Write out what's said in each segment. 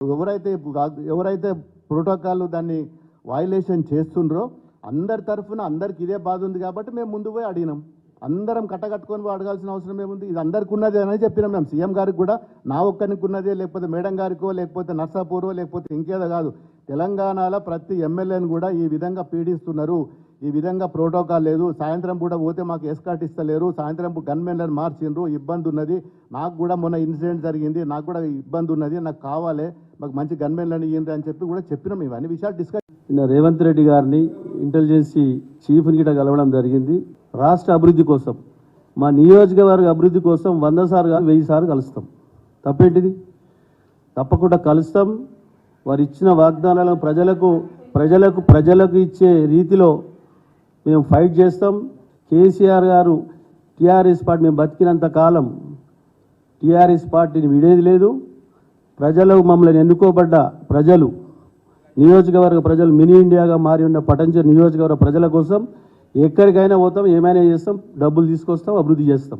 ఎవరైతే ఎవరైతే ప్రోటోకాల్ దాన్ని వయలేషన్ చేస్తుండ్రో అందరి తరఫున అందరికి ఇదే బాధ ఉంది కాబట్టి మేము ముందు పోయి అడిగినాం. అందరం కట్టకట్టుకొని పోయి అడగాల్సిన అవసరం ఏముంది? ఇది అందరికి ఉన్నదే అని చెప్పినాం మేము. సీఎం గారికి కూడా నా ఒక్కరికి ఉన్నదే లేకపోతే మేడం గారికో లేకపోతే నర్సాపూరో లేకపోతే ఇంకేదో కాదు. తెలంగాణలో ప్రతి ఎమ్మెల్యేని కూడా ఈ విధంగా పీడిస్తున్నారు. ఈ విధంగా ప్రోటోకాల్ లేదు. సాయంత్రం పూట పోతే మాకు ఎస్కాట్ ఇస్తలేరు. సాయంత్రం పూట గన్మెన్లను మార్చిండ్రు. ఇబ్బంది ఉన్నది. నాకు కూడా మొన్న ఇన్సిడెంట్ జరిగింది. నాకు కూడా ఇబ్బంది ఉన్నది. నాకు కావాలి. మాకు మంచి గన్మెన్లను ఇయ్యండి అని చెప్పి కూడా చెప్పినాం. ఇవన్నీ విషయాలు డిస్కస్ నిన్న రేవంత్ రెడ్డి గారిని ఇంటెలిజెన్సీ చీఫ్ని గిట కలవడం జరిగింది. రాష్ట్ర అభివృద్ధి కోసం. మా నియోజకవర్గ అభివృద్ధి కోసం వంద సార్లు కాదు వెయ్యి సార్లు కలుస్తాం. తప్పేంటిది? తప్పకుండా కలుస్తాం. వారు ఇచ్చిన వాగ్దానాలను ప్రజలకు ప్రజలకు ప్రజలకు ఇచ్చే రీతిలో మేము ఫైట్ చేస్తాం. కేసీఆర్ గారు టీఆర్ఎస్ పార్టీ మేము బతికినంత కాలం టీఆర్ఎస్ పార్టీని విడేది లేదు. ప్రజలు మమ్మల్ని ఎన్నుకోబడ్డ ప్రజలు నియోజకవర్గ ప్రజలు మినీ ఇండియాగా మారి ఉన్న పటంచర్ నియోజకవర్గ ప్రజల కోసం ఎక్కడికైనా పోతాం ఏమైనా చేస్తాం డబ్బులు తీసుకొస్తాం అభివృద్ధి చేస్తాం.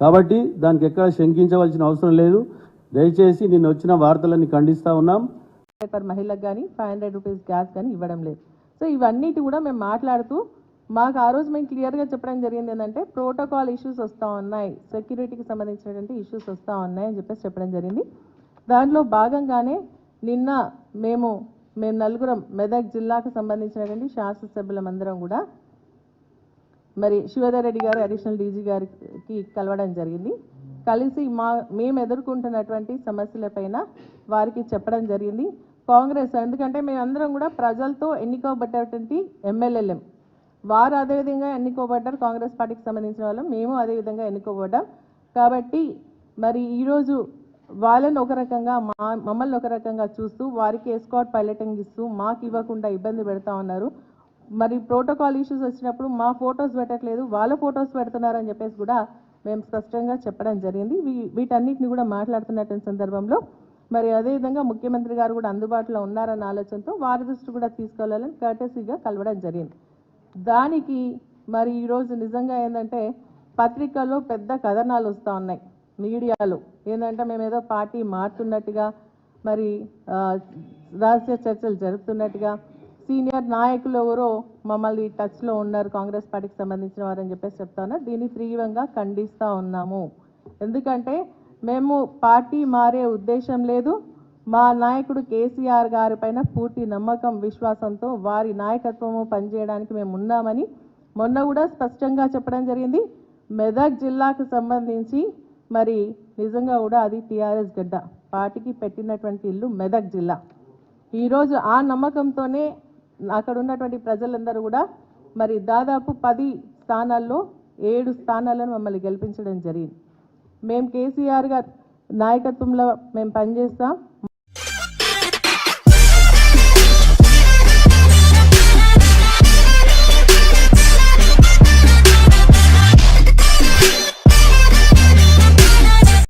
కాబట్టి దానికి ఎక్కడ శంకించవలసిన అవసరం లేదు. దయచేసి నిన్న వచ్చిన వార్తలన్నీ ఖండిస్తూ ఉన్నాం. పర్ మహిళకు కానీ ఫైవ్ హండ్రెడ్ రూపీస్ గ్యాస్ కానీ ఇవ్వడం లేదు. సో ఇవన్నిటి కూడా మేము మాట్లాడుతూ మాకు ఆ రోజు మేము క్లియర్గా చెప్పడం జరిగింది ఏంటంటే ప్రోటోకాల్ ఇష్యూస్ వస్తూ ఉన్నాయి సెక్యూరిటీకి సంబంధించినటువంటి ఇష్యూస్ వస్తూ ఉన్నాయి అని చెప్పేసి చెప్పడం జరిగింది. దాంట్లో భాగంగానే నిన్న మేము మేము నలుగురం మెదక్ జిల్లాకు సంబంధించినటువంటి శాసనసభ్యులమందరం కూడా మరి శివధర్ రెడ్డి గారు అడిషనల్ డీజీ గారికి కలవడం జరిగింది. కలిసి మా మేము ఎదుర్కొంటున్నటువంటి సమస్యలపైన వారికి చెప్పడం జరిగింది. కాంగ్రెస్ ఎందుకంటే మేమందరం కూడా ప్రజలతో ఎన్నికబడ్డటువంటి ఎమ్మెల్యేలం. వారు అదేవిధంగా ఎన్నుకోబడ్డారు కాంగ్రెస్ పార్టీకి సంబంధించిన వాళ్ళు మేము అదేవిధంగా ఎన్నుకోబడ్డాం. కాబట్టి మరి ఈరోజు వాళ్ళని ఒక రకంగా మా మమ్మల్ని ఒక రకంగా చూస్తూ వారికి ఎస్కాట్ పైలటింగ్ ఇస్తూ మాకు ఇవ్వకుండా ఇబ్బంది పెడతా ఉన్నారు. మరి ప్రోటోకాల్ ఇష్యూస్ వచ్చినప్పుడు మా ఫొటోస్ పెట్టట్లేదు వాళ్ళ ఫొటోస్ పెడుతున్నారని చెప్పేసి కూడా మేము స్పష్టంగా చెప్పడం జరిగింది. వీ- వీటన్నిటిని కూడా మాట్లాడుతున్నటువంటి సందర్భంలో మరి అదేవిధంగా ముఖ్యమంత్రి గారు కూడా అందుబాటులో ఉన్నారన్న ఆలోచనతో వారి దృష్టి కూడా తీసుకెళ్ళాలని కర్టెసీగా కలవడం జరిగింది. దానికి మరి ఈరోజు నిజంగా ఏంటంటే పత్రికల్లో పెద్ద కథనాలు వస్తూ ఉన్నాయి. మీడియాలో ఏంటంటే మేము ఏదో పార్టీ మారుతున్నట్టుగా మరి రహస్య చర్చలు జరుపుతున్నట్టుగా సీనియర్ నాయకులు ఎవరో మమ్మల్ని టచ్లో ఉన్నారు కాంగ్రెస్ పార్టీకి సంబంధించిన వారని చెప్పేసి చెప్తా ఉన్నారు. దీన్ని తీవ్రంగా ఖండిస్తూ ఉన్నాము. ఎందుకంటే మేము పార్టీ మారే ఉద్దేశం లేదు మా నాయకుడు కేసీఆర్ గారి పైన పూర్తి నమ్మకం విశ్వాసంతో వారి నాయకత్వము పనిచేయడానికి మేము ఉన్నామని మొన్న కూడా స్పష్టంగా చెప్పడం జరిగింది. మెదక్ జిల్లాకు సంబంధించి మరి నిజంగా కూడా అది టీఆర్ఎస్ గడ్డ. పార్టీకి పెట్టినటువంటి ఇల్లు మెదక్ జిల్లా. ఈరోజు ఆ నమ్మకంతోనే అక్కడ ఉన్నటువంటి ప్రజలందరూ కూడా మరి దాదాపు పది స్థానాల్లో ఏడు స్థానాలను మమ్మల్ని గెలిపించడం జరిగింది. మేము కేసీఆర్ గారు నాయకత్వంలో మేము పనిచేస్తాం.